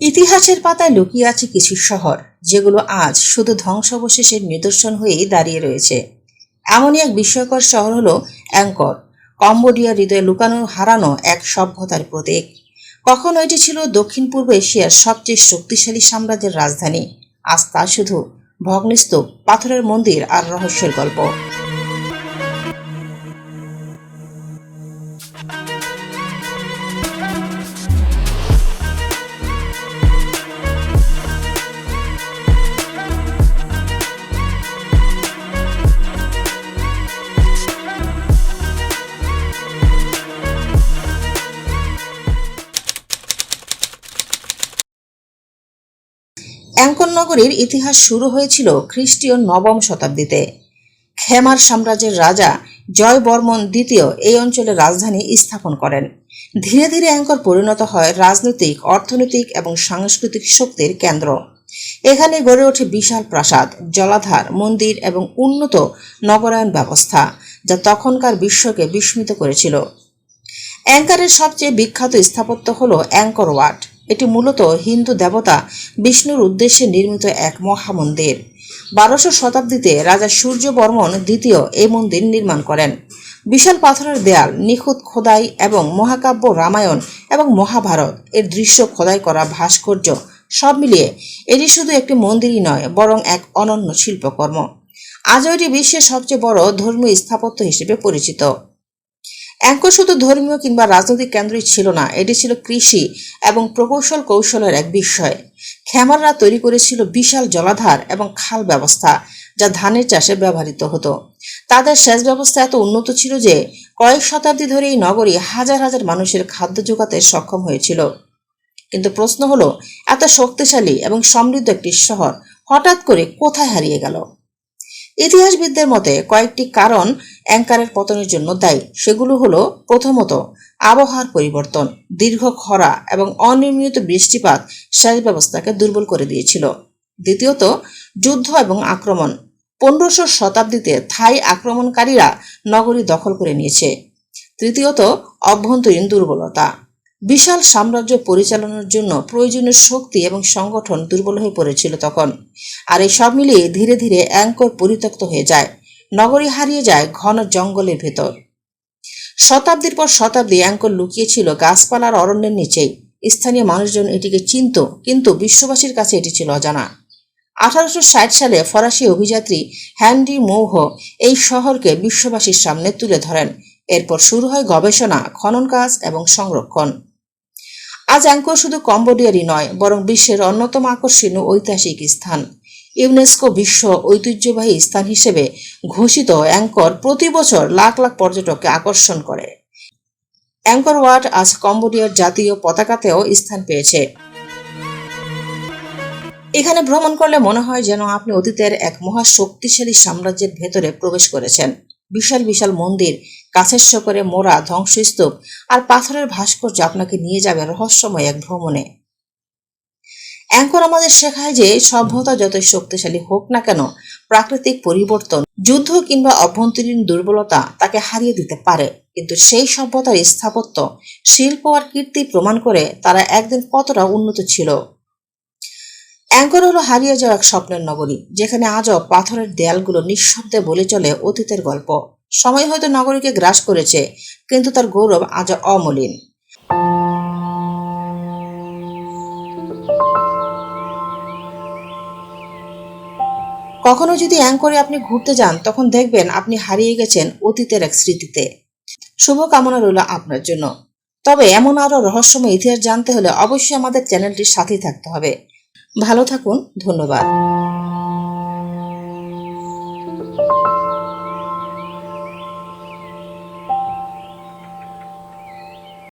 ইতিহাসের পাতায় লুকিয়ে আছে কিছু শহর, যেগুলো আজ শুধু ধ্বংসাবশেষের নিদর্শন হয়েই দাঁড়িয়ে রয়েছে। এমনই এক বিস্ময়কর শহর হলো অ্যাঙ্কর। কম্বোডিয়ার হৃদয়ে লুকানো, হারানো এক সভ্যতার প্রতীক। কখনো এটি ছিল দক্ষিণ পূর্ব এশিয়ার সবচেয়ে শক্তিশালী সাম্রাজ্যের রাজধানী। আজ তা শুধু ভগ্নস্তূপ, পাথরের মন্দির আর রহস্যের গল্প। অ্যাঙ্কর নগরীর ইতিহাস শুরু হয়েছিল খ্রিস্টীয় নবম শতাব্দীতে। খেমার সাম্রাজ্যের রাজা জয় বর্মন দ্বিতীয় এই অঞ্চলে রাজধানী স্থাপন করেন। ধীরে ধীরে অ্যাঙ্কর পরিণত হয় রাজনৈতিক, অর্থনৈতিক এবং সাংস্কৃতিক শক্তির কেন্দ্র। এখানে গড়ে ওঠে বিশাল প্রাসাদ, জলাধার, মন্দির এবং উন্নত নগরায়ণ ব্যবস্থা, যা তখনকার বিশ্বকে বিস্মিত করেছিল। অ্যাঙ্কারের সবচেয়ে বিখ্যাত স্থাপত্য হল অ্যাঙ্কর ওয়াট এটি মূলত হিন্দু দেবতা বিষ্ণুর উদ্দেশ্যে নির্মিত এক মহামন্দির। বারোশো শতাব্দীতে রাজা সূর্য বর্মন দ্বিতীয় এই মন্দির নির্মাণ করেন। বিশাল পাথরের দেয়াল, নিখুঁত খোদাই এবং মহাকাব্য রামায়ণ এবং মহাভারত এর দৃশ্য খোদাই করা ভাস্কর্য সব মিলিয়ে এটি শুধু একটি মন্দিরই নয়, বরং এক অনন্য শিল্পকর্ম। আজও এটি বিশ্বের সবচেয়ে বড় ধর্মীয় স্থাপত্য হিসেবে পরিচিত। অ্যাঙ্কর শুধু ধর্মীয় কিংবা রাজনৈতিক কেন্দ্রই ছিল না, এটি ছিল কৃষি এবং প্রকৌশল কৌশলের এক বিষয়। খেমাররা তৈরি করেছিল বিশাল জলাধার এবং খাল ব্যবস্থা, যা ধানের চাষে ব্যবহৃত হতো। তাদের সেচ ব্যবস্থা এত উন্নত ছিল যে, কয়েক শতাব্দী ধরে এই নগরী হাজার হাজার মানুষের খাদ্য যোগাতে সক্ষম হয়েছিল। কিন্তু প্রশ্ন হলো, এত শক্তিশালী এবং সমৃদ্ধ একটি শহর হঠাৎ করে কোথায় হারিয়ে গেল? ইতিহাসবিদদের মতে কয়েকটি কারণ অ্যাঙ্কারের পতনের জন্য দায়ী। সেগুলো হলো, প্রথমত, আবহাওয়ার পরিবর্তন, দীর্ঘ খরা এবং অনিয়মিত বৃষ্টিপাত সেচ ব্যবস্থাকে দুর্বল করে দিয়েছিল। দ্বিতীয়ত, যুদ্ধ এবং আক্রমণ। পনেরোশো শতাব্দীতে থাই আক্রমণকারীরা নগরী দখল করে নিয়েছে। তৃতীয়ত, অভ্যন্তরীণ দুর্বলতা। বিশাল সাম্রাজ্য পরিচালনার জন্য প্রয়োজনীয় শক্তি এবং সংগঠন দুর্বল হয়ে পড়েছিল তখন। আর এই সব মিলিয়ে ধীরে ধীরে অ্যাঙ্কর পরিত্যক্ত হয়ে যায়। নগরী হারিয়ে যায় ঘন জঙ্গলের ভেতর। শতাব্দীর পর শতাব্দী অ্যাঙ্কর লুকিয়েছিল গাছপালার অরণ্যের নিচেই। স্থানীয় মানুষজন এটিকে চিনত, কিন্তু বিশ্ববাসীর কাছে এটি ছিল অজানা। আঠারোশো ষাট সালে ফরাসি অভিযাত্রী হ্যান্ডি মৌহ এই শহরকে বিশ্ববাসীর সামনে তুলে ধরেন। এরপর শুরু হয় গবেষণা, খনন কাজ এবং সংরক্ষণ। আজ অ্যাঙ্কর শুধু কম্বোডিয়ারই নয়, বরং বিশ্বের অন্যতম আকর্ষণীয় ঐতিহাসিক স্থান। ইউনেস্কো বিশ্ব ঐতিহ্যবাহী স্থান হিসেবে ঘোষিত অ্যাঙ্কর প্রতি বছর লাখ লাখ পর্যটককে আকর্ষণ করে। অ্যাঙ্কর ওয়াট আজ কম্বোডিয়ার জাতীয় পতাকাতেও স্থান পেয়েছে। এখানে ভ্রমণ করলে মনে হয় যেন আপনি অতীতের এক মহা শক্তিশালী সাম্রাজ্যের ভেতরে প্রবেশ করেছেন। বিশাল বিশাল মন্দির কাছের শকরে মোড়া, ধ্বংসস্তূপ আর পাথরের ভাস্কর্য আপনাকে নিয়ে যাবে রহস্যময় এক ভ্রমণে। অ্যাঙ্কর আমাদের শেখায় যে সভ্যতা যতই শক্তিশালী হোক না কেন, প্রাকৃতিক পরিবর্তন, যুদ্ধ কিংবা অভ্যন্তরীণ দুর্বলতা তাকে হারিয়ে দিতে পারে। কিন্তু সেই সভ্যতার স্থাপত্য, শিল্প আর কীর্তি প্রমাণ করে তারা একদিন কতটা উন্নত ছিল। অ্যাঙ্কর হলো হারিয়ে যাওয়া এক স্বপ্নের নগরী, যেখানে আজও পাথরের দেয়ালগুলো নিঃশব্দে বলে চলে অতীতের গল্প। সময় হয়তো নগরীকে গ্রাস করেছে, কিন্তু তার গৌরব আজও অমলিন। কখনো যদি অ্যাঙ্করে আপনি ঘুরতে যান, তখন দেখবেন আপনি হারিয়ে গেছেন অতীতের এক স্মৃতিতে। শুভকামনা রইল আপনার জন্য। তবে এমন আরও রহস্যময় ইতিহাস জানতে হলে অবশ্যই আমাদের চ্যানেলটির সাথেই থাকতে হবে। ভালো থাকুন, ধন্যবাদ।